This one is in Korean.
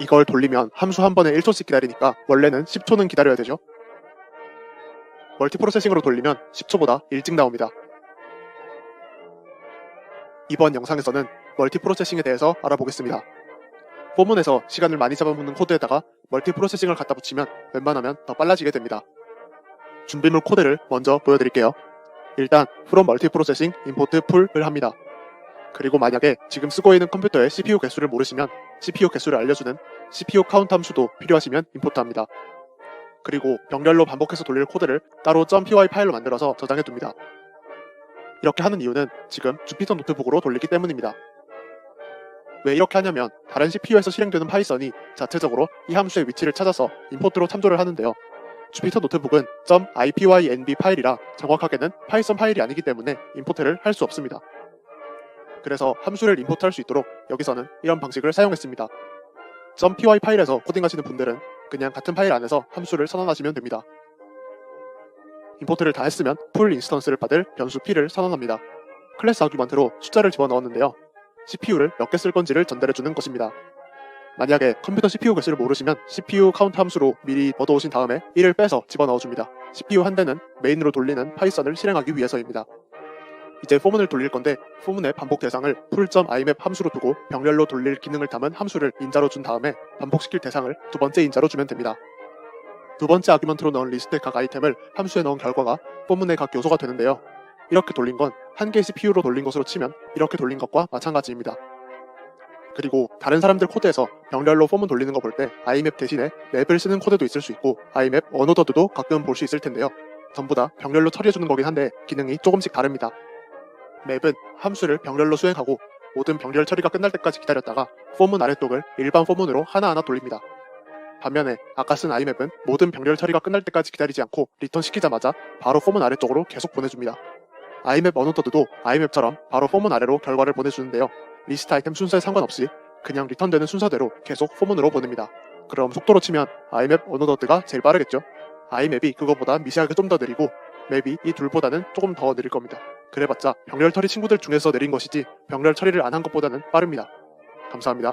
이걸 돌리면 함수 한 번에 1초씩 기다리니까 원래는 10초는 기다려야 되죠. 멀티프로세싱으로 돌리면 10초보다 일찍 나옵니다. 이번 영상에서는 멀티프로세싱에 대해서 알아보겠습니다. 포문에서 시간을 많이 잡아먹는 코드에다가 멀티프로세싱을 갖다 붙이면 웬만하면 더 빨라지게 됩니다. 준비물 코드를 먼저 보여드릴게요. 일단 from 멀티프로세싱 import 풀을 합니다. 그리고 만약에 지금 쓰고 있는 컴퓨터의 CPU 개수를 모르시면 CPU 개수를 알려주는 CPU 카운트 함수도 필요하시면 임포트합니다. 그리고 병렬로 반복해서 돌릴 코드를 따로 .py 파일로 만들어서 저장해 둡니다. 이렇게 하는 이유는 지금 주피터 노트북으로 돌리기 때문입니다. 왜 이렇게 하냐면 다른 CPU에서 실행되는 파이썬이 자체적으로 이 함수의 위치를 찾아서 임포트로 참조를 하는데요. 주피터 노트북은 .ipynb 파일이라 정확하게는 파이썬 파일이 아니기 때문에 임포트를 할 수 없습니다. 그래서 함수를 임포트할 수 있도록 여기서는 이런 방식을 사용했습니다. .py 파일에서 코딩하시는 분들은 그냥 같은 파일 안에서 함수를 선언하시면 됩니다. 임포트를 다 했으면 풀 인스턴스를 받을 변수 p를 선언합니다. 클래스 아규먼트로 숫자를 집어넣었는데요. CPU를 몇 개 쓸 건지를 전달해주는 것입니다. 만약에 컴퓨터 CPU 개수를 모르시면 CPU 카운트 함수로 미리 얻어오신 다음에 1을 빼서 집어넣어줍니다. CPU 한 대는 메인으로 돌리는 파이썬을 실행하기 위해서입니다. 이제 포문을 돌릴 건데 포문의 반복 대상을 full.imap 함수로 두고 병렬로 돌릴 기능을 담은 함수를 인자로 준 다음에 반복시킬 대상을 두 번째 인자로 주면 됩니다. 두 번째 아규먼트로 넣은 리스트의 각 아이템을 함수에 넣은 결과가 포문의 각 요소가 되는데요. 이렇게 돌린 건 한 개의 CPU로 돌린 것으로 치면 이렇게 돌린 것과 마찬가지입니다. 그리고 다른 사람들 코드에서 병렬로 폼을 돌리는 거 볼 때 imap 대신에 맵을 쓰는 코드도 있을 수 있고 imap 어노더드도 가끔 볼 수 있을 텐데요. 전부 다 병렬로 처리해주는 거긴 한데 기능이 조금씩 다릅니다. 맵은 함수를 병렬로 수행하고 모든 병렬 처리가 끝날 때까지 기다렸다가 포문 아래쪽을 일반 포문으로 하나하나 돌립니다. 반면에 아까 쓴 imap은 모든 병렬 처리가 끝날 때까지 기다리지 않고 리턴 시키자마자 바로 포문 아래쪽으로 계속 보내줍니다. imap 어노더드도 imap처럼 바로 포문 아래로 결과를 보내주는데요. 리스트 아이템 순서에 상관없이 그냥 리턴되는 순서대로 계속 포문으로 보냅니다. 그럼 속도로 치면 imap 어노더드가 제일 빠르겠죠? imap이 그거보다 미세하게 좀 더 느리고 맵이 이 둘보다는 조금 더 느릴 겁니다. 그래봤자 병렬 처리 친구들 중에서 내린 것이지 병렬 처리를 안 한 것보다는 빠릅니다. 감사합니다.